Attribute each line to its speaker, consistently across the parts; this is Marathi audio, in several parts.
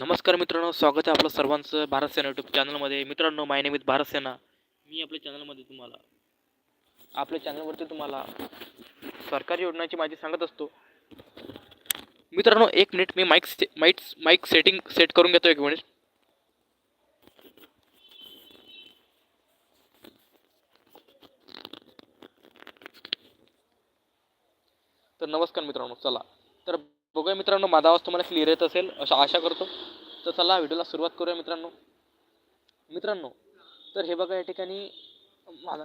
Speaker 1: नमस्कार मित्रांनो स्वागत आहे आपलं सर्वांचं भारत सेना यूट्यूब चॅनलमध्ये मित्रांनो माय नेम भारत सेना. मी आपल्या चॅनलमध्ये तुम्हाला आपल्या चॅनलवरती तुम्हाला सरकारी योजनांची माहिती सांगत असतो. मित्रांनो एक मिनिट मी माईक से माईक माईक सेटिंग सेट करून घेतो एक मिनिट तर नमस्कार मित्रांनो चला. तर बघूया मित्रांनो माझा आवाज तुम्हाला क्लिअर येत असेल अशा आशा करतो. तर चला व्हिडिओला सुरुवात करूया मित्रांनो. मित्रांनो तर हे बघा या ठिकाणी माझा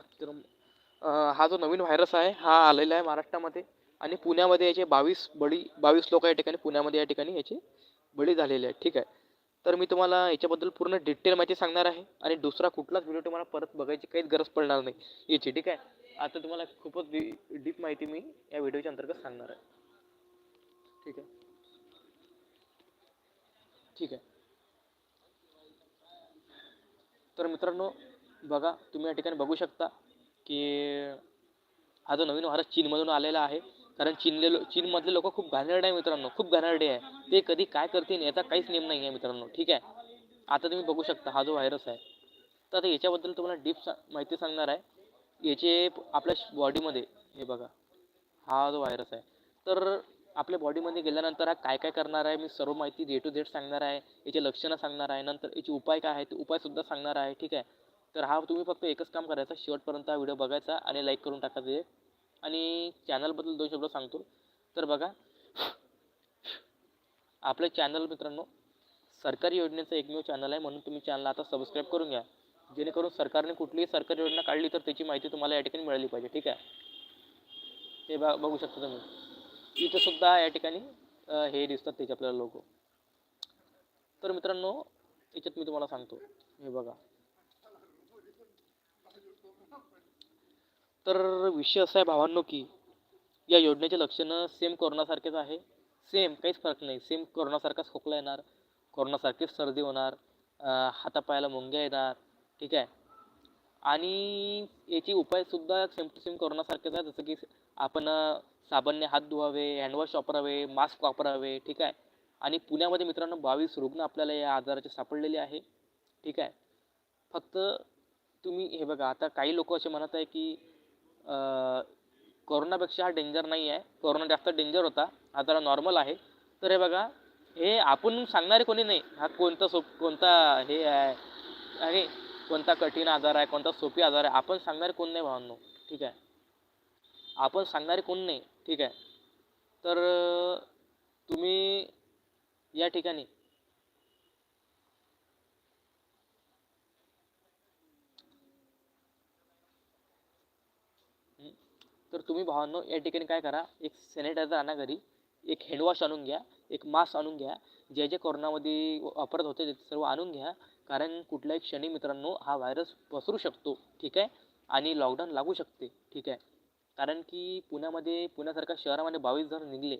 Speaker 1: हा जो नवीन व्हायरस आहे हा आलेला आहे महाराष्ट्रामध्ये आणि पुण्यामध्ये याचे बावीस बळी बावीस लोक या ठिकाणी पुण्यामध्ये या ठिकाणी याचे बळी झालेले आहेत. ठीक आहे? तर मी तुम्हाला याच्याबद्दल पूर्ण डिटेल माहिती सांगणार आहे आणि दुसरा कुठलाच व्हिडिओ तुम्हाला परत बघायची काहीच गरज पडणार नाही याची. ठीक आहे? आता तुम्हाला खूपच डीप माहिती मी या व्हिडिओच्या अंतर्गत सांगणार आहे. ठीक आहे. ठीक आहे. तर मित्रांनो बघा तुम्ही या ठिकाणी बघू शकता की हा जो नवीन व्हायरस चीनमधून आलेला आहे कारण चीनले लो चीनमधले लोक खूप घाणेरडे आहे मित्रांनो खूप घाणेरडे आहे. ते कधी काय करतील याचा काहीच नेम नाही आहे मित्रांनो ठीक आहे. आता तुम्ही बघू शकता हा जो व्हायरस आहे. तर आता याच्याबद्दल तुम्हाला डीप सा माहिती सांगणार आहे. याचे आपल्या बॉडीमध्ये हे बघा हा जो व्हायरस आहे. तर आपल्या बॉडीमध्ये गेल्यानंतर हा काय काय करणार आहे मी सर्व माहिती डे टू डेट सांगणार आहे याचे लक्षणं सांगणार आहे नंतर याचे उपाय काय आहे ते उपायसुद्धा सांगणार आहे ठीक आहे? तर हा तुम्ही फक्त एकच काम करायचं शेवटपर्यंत हा व्हिडिओ बघायचा आणि लाईक करून टाकायचं आणि चॅनलबद्दल दोन शब्द सांगतो. तर बघा आपलं चॅनल मित्रांनो सरकारी योजनेचं एकमेव चॅनल आहे म्हणून तुम्ही चॅनलला आता सबस्क्राईब करून घ्या. जेणेकरून सरकारने कुठलीही सरकारी योजना काढली तर त्याची माहिती तुम्हाला या ठिकाणी मिळाली पाहिजे ठीक आहे? ते बा बघू शकता तुम्ही. इथं सुद्धा या ठिकाणी हे दिसतात त्याचे आपल्याला लोक तर मित्रांनो याच्यात मी तुम्हाला सांगतो. हे बघा. तर विषय असा आहे भावांनो की या योजनेचे लक्षणं सेम कोरोनासारखेच आहे. सेम काहीच फरक नाही. सेम कोरोनासारखाच खोकला येणार. कोरोनासारखीच सर्दी होणार. हातापायाला मुंग्या येणार. ठीक आहे? आणि याची उपायसुद्धा सेम टू सेम कोरोनासारखेच आहे. जसं की आपण साबणने हात धुवावे हँडवॉश वापरावे मास्क वापरावे ठीक आहे? आणि पुण्यामध्ये मित्रांनो बावीस रुग्ण आपल्याला या आजाराचे सापडलेले आहे ठीक आहे? फक्त तुम्ही हे बघा आता काही लोक असे म्हणत आहे की कोरोनापेक्षा हा डेंजर नाही आहे. कोरोना जास्त डेंजर होता हा जरा नॉर्मल आहे. तर हे बघा हे आपण सांगणारे कोणी नाही. हा कोणता सोप कोणता हे आहे आणि कोणता कठीण आजार आहे कोणता सोपी आजार आहे आपण सांगणारे कोण नाही भावांनो ठीक आहे? आपण सांगणारे कोण नाही ठीक आहे? तर तुम्ही या ठिकाणी. तर तुम्ही भावांनो या ठिकाणी काय करा एक सॅनिटायझर आणा घरी एक हँडवॉश आणून घ्या एक मास्क आणून घ्या जे जे कोरोनामध्ये वापरत होते ते सर्व आणून घ्या कारण कुठल्याही क्षणी मित्रांनो हा व्हायरस पसरू शकतो ठीक आहे? आणि लॉकडाऊन लागू शकते ठीक आहे? कारण की पुण्यामध्ये पुण्यासारख्या शहरामध्ये बावीस जण निघले.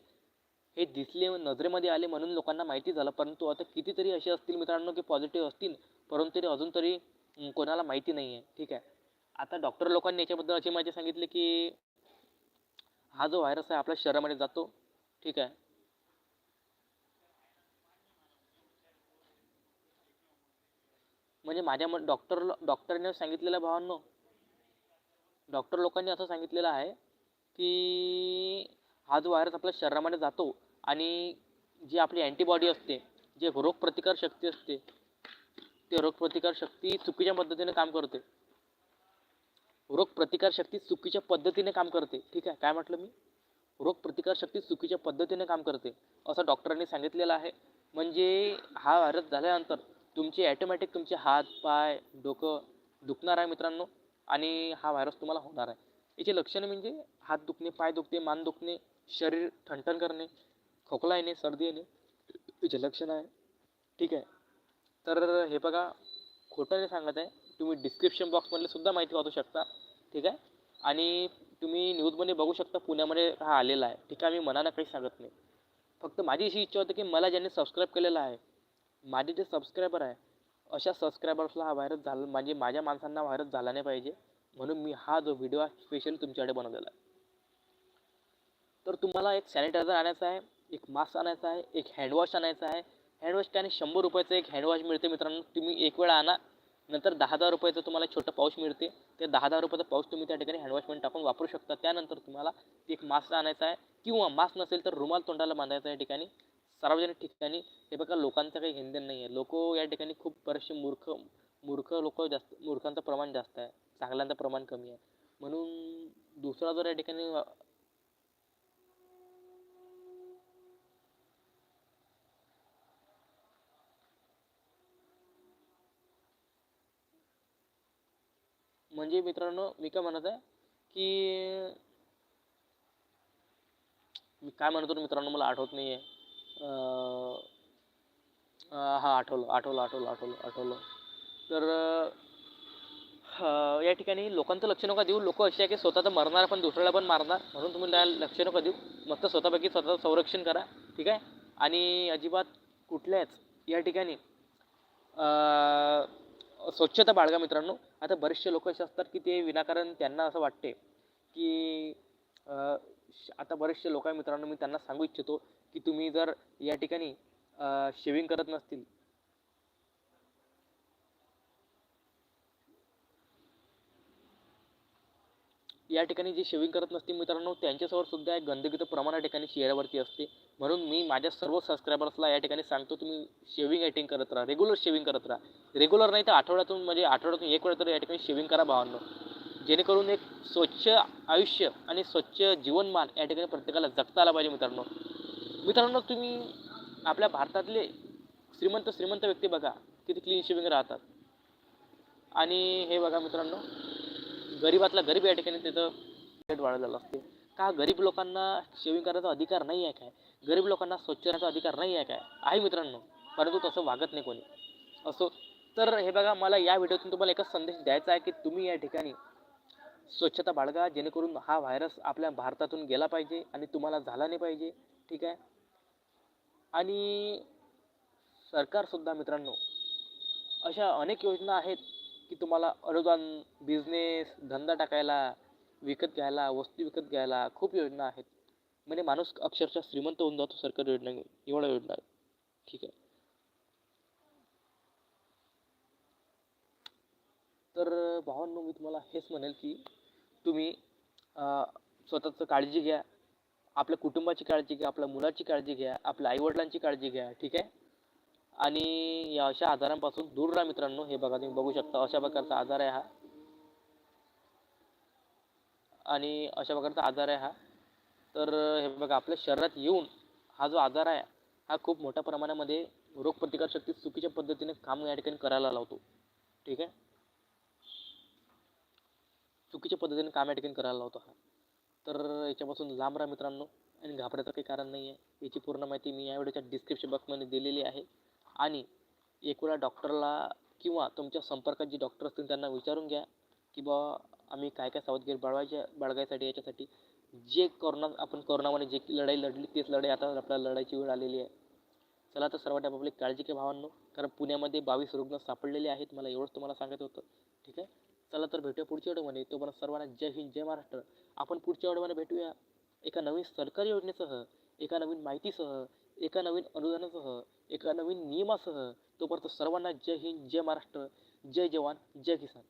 Speaker 1: हे दिसले नजरेमध्ये आले म्हणून लोकांना माहिती झालं. परंतु आता कितीतरी असे असतील मित्रांनो की पॉझिटिव्ह असतील. परंतु तरी अजून तरी कोणाला माहिती नाही आहे ठीक आहे. आता डॉक्टर लोकांनी याच्याबद्दल अशी माहिती सांगितली की हा जो व्हायरस आहे आपल्या शहरामध्ये जातो. ठीक आहे. म्हणजे माझ्या मत डॉक्टर डॉक्टरने सांगितलेल्या भावांनो डॉक्टर लोकांनी असं सांगितलेलं आहे की हा जो व्हायरस आपल्या शरीरामध्ये जातो आणि जी आपली अँटीबॉडी असते जे रोगप्रतिकार शक्ती असते ते रोगप्रतिकार शक्ती चुकीच्या पद्धतीने काम करते. रोगप्रतिकार शक्ती चुकीच्या पद्धतीने काम करते. ठीक आहे काय म्हटलं मी? रोगप्रतिकार शक्ती चुकीच्या पद्धतीने काम करते असं डॉक्टरांनी सांगितलेलं आहे. म्हणजे हा व्हायरस झाल्यानंतर तुमचे ॲटोमॅटिक तुमचे हात पाय डोकं दुखणार आहे मित्रांनो. आणि हा व्हायरस तुम्हाला होणार आहे. याची लक्षणं म्हणजे हात दुखणे पाय दुखणे मान दुखणे शरीर ठणठण करणे खोकला येणे सर्दी येणे याचे लक्षण आहे. ठीक आहे. तर हे बघा खोटं नाही सांगत आहे. तुम्ही डिस्क्रिप्शन बॉक्समधले सुद्धा माहिती वाचू शकता. ठीक आहे? आणि तुम्ही न्यूजमध्ये बघू शकता पुण्यामध्ये हा आलेला आहे. ठीक आहे मी मनानं काही सांगत नाही. फक्त माझी अशी इच्छा होती की मला ज्यांनी सबस्क्राईब केलेलं आहे माझे जे सबस्क्रायबर आहे अशा सबस्क्रायबर्सला हा व्हायरस झाला म्हणजे माझ्या माणसांना व्हायरस झाला नाही पाहिजे. म्हणून मी हा जो व्हिडिओ आहे स्पेशल तुमच्याकडे बनवलेला आहे. तर तुम्हाला एक सॅनिटायझर आणायचा आहे एक मास्क आणायचा आहे एक हँडवॉश आणायचा आहे. हँडवॉश काय शंभर रुपयाचं एक हँडवॉश मिळते मित्रांनो. तुम्ही एक वेळा आणा नंतर दहा दहा रुपयाचं तुम्हाला छोटं पाऊच मिळते. ते दहा हजार रुपयाचं पाऊच तुम्ही त्या ठिकाणी हँडवॉशमध्ये टाकून वापरू शकता. त्यानंतर तुम्हाला एक मास्क आणायचा आहे. किंवा मास्क नसेल तर रुमाल तोंडाला बांधायचा या ठिकाणी. सार्वजनिक ठिकाणी हे बघा लोकांचं काही घेणदेण नाही आहे. लोक या ठिकाणी खूप बरेचसे मूर्ख मूर्ख लोक जास्त मूर्खांचं प्रमाण जास्त आहे. चांगल्यांचं प्रमाण कमी आहे. म्हणून दुसरा जर या ठिकाणी म्हणजे मित्रांनो मी काय म्हणत आहे की मी काय म्हणतो मित्रांनो मला आठवत नाही आहे हां आठवलं आठवलं आठवलं आठवलं आठवलं. तर या ठिकाणी लोकांचं लक्ष नका देऊ. लोक असे आहे की स्वतः तर मरणार पण दुसऱ्याला पण मारणार. म्हणून तुम्ही त्याला लक्ष नका देऊ. मस्त स्वतःपैकी स्वतःचं संरक्षण करा. ठीक आहे? आणि अजिबात कुठल्याच या ठिकाणी स्वच्छता बाळगा मित्रांनो. आता बरेचसे लोक असे असतात की ते विनाकारण त्यांना असं वाटते की आता बरेचसे लोक आहे मित्रांनो मी त्यांना सांगू इच्छितो. की तुम्ही जर या ठिकाणी शेविंग करत नसतील. या ठिकाणी जे शेविंग करत नसतील मित्रांनो त्यांच्यासमोर सुद्धा एक गंदगीचं प्रमाण या ठिकाणी चेहऱ्यावरती असते. म्हणून मी माझ्या सर्व सबस्क्रायबर्सला या ठिकाणी सांगतो तुम्ही शेविंग ॲटिंग करत राहा रेग्युलर शेविंग करत राहा. रेग्युलर नाही तर आठवड्यातून म्हणजे आठवड्यातून एक वेळ तर या ठिकाणी शेविंग करा भावांनो. जेणेकरून एक स्वच्छ आयुष्य आणि स्वच्छ जीवनमान या ठिकाणी प्रत्येकाला जगता आला पाहिजे मित्रांनो. मित्रांनो तुम्ही आपल्या भारतातले श्रीमंत श्रीमंत व्यक्ती बघा किती क्लीन शेविंग राहतात. आणि हे बघा मित्रांनो गरीबातला गरीब या ठिकाणी तिथं रेट वाढलेलं असते. का गरीब लोकांना शेविंग करायचा अधिकार नाही आहे काय? गरीब लोकांना स्वच्छ राहण्याचा अधिकार नाही आहे काय? आहे मित्रांनो परंतु तसं वागत नाही कोणी. असो तर हे बघा मला या व्हिडिओतून तुम्हाला एकच संदेश द्यायचा आहे की तुम्ही या ठिकाणी स्वच्छता बाळगा जेणेकरून हा व्हायरस आपल्या भारतातून गेला पाहिजे आणि तुम्हाला झाला नाही पाहिजे. ठीक आहे? आणि सरकारसुद्धा मित्रांनो अशा अनेक योजना आहेत की तुम्हाला अनुदान बिझनेस धंदा टाकायला विकत घ्यायला वस्तू विकत घ्यायला खूप योजना आहेत. म्हणजे माणूस अक्षरशः श्रीमंत होऊन जातो सरकारी योजना एवढ्या योजना. ठीक आहे. तर भावांनो मी तुम्हाला हेच म्हणेल की तुम्ही स्वतःचं काळजी घ्या. आपल्या कुटुंबाची काळजी घ्या आपल्या मुलाची काळजी घ्या आपल्या आईवडिलांची काळजी घ्या ठीक आहे? आणि या अशा आजारांपासून दूर राहा मित्रांनो हे बघा तुम्ही बघू शकता. अशा प्रकारचा आजार आहे हा. आणि अशा प्रकारचा आजार आहे हा. तर हे बघा आपल्या शरीरात येऊन हा जो आजार आहे हा खूप मोठ्या प्रमाणामध्ये रोगप्रतिकारशक्ती चुकीच्या पद्धतीने काम या ठिकाणी करायला लावतो. ठीक आहे? चुकीच्या पद्धतीने काम या ठिकाणी करायला लावतो हा. तर याच्यापासून लांब राहा मित्रांनो. आणि घाबरायचं काही कारण नाही आहे याची पूर्ण माहिती मी या व्हिडिओच्या डिस्क्रिप्शन बॉक्समध्ये दिलेली आहे. आणि एक वेळा डॉक्टरला किंवा तुमच्या संपर्कात जे डॉक्टर असतील त्यांना विचारून घ्या की बा आम्ही काय काय सावधगिरी बाळवायच्या बाळगायसाठी याच्यासाठी जे कोरोना आपण कोरोनामध्ये जे लढाई लढली तीच लढाई आता आपल्याला लढायची वेळ आलेली आहे. चला तर सर्वात आपली काळजी घ्या भावांनो. कारण पुण्यामध्ये बावीस रुग्ण सापडलेले आहेत. मला एवढंच तुम्हाला सांगत होतं. ठीक आहे? चला तर भेटूया पुढच्या व्हिडिओमध्ये. तोपर्यंत सर्वांना जय हिंद जय महाराष्ट्र. आपण पुढच्या व्हिडिओमध्ये भेटूया एका नवीन सरकारी योजनेसह एका नवीन माहितीसह एका नवीन अनुदानासह एका नवीन नियमासह. तोपर्यंत सर्वांना जय हिंद जय महाराष्ट्र जय जवान जय किसान.